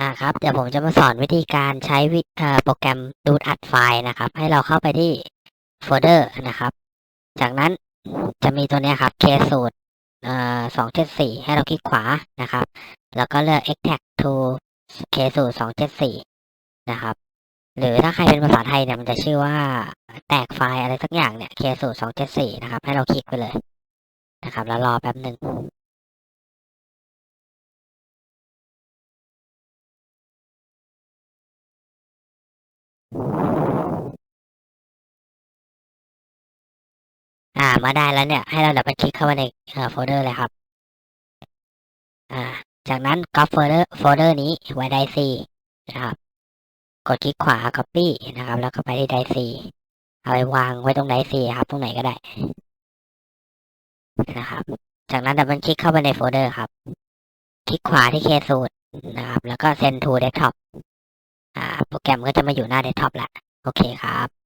อ่าครับเดี๋ยวผมจะมาสอนวิธีการใช้วิโปรแกรมดูดอัดไฟล์นะครับ ให้เราเข้าไปที่โฟลเดอร์นะครับ จากนั้นจะมีตัวนี้ครับ k สูตรเอ่อสองเจ็ดสี่ให้เราคลิกขวานะครับ แล้วก็เลือก extract to k สูตรสองเจ็ดสี่นะครับ หรือถ้าใครเป็นภาษาไทยเนี่ยมันจะชื่อว่าแตกไฟล์อะไรสักอย่างเนี่ย k สูตรสองเจ็ดสี่นะครับ ให้เราคลิกไปเลยนะครับ แล้วรอแป๊บหนึ่ง อ่า มาได้แล้วเนี่ย ให้เราดับเบิลคลิกเข้าไปในโฟลเดอร์เลยครับ อ่า จากนั้นก๊อปโฟลเดอร์โฟลเดอร์นี้ไว้ไดซีนะครับ กดคลิกขวา Copy นะครับ แล้วก็ไปที่ไดซีเอาไปวางไว้ตรงไดซีครับ ตรงไหนก็ได้นะครับ จากนั้นดับเบิลคลิกเข้าไปในโฟลเดอร์ครับ คลิกขวาที่เคสูตรนะครับ แล้วก็ send to desktop อ่า โปรแกรมก็จะมาอยู่หน้าเดสก์ท็อปละโอเคครับ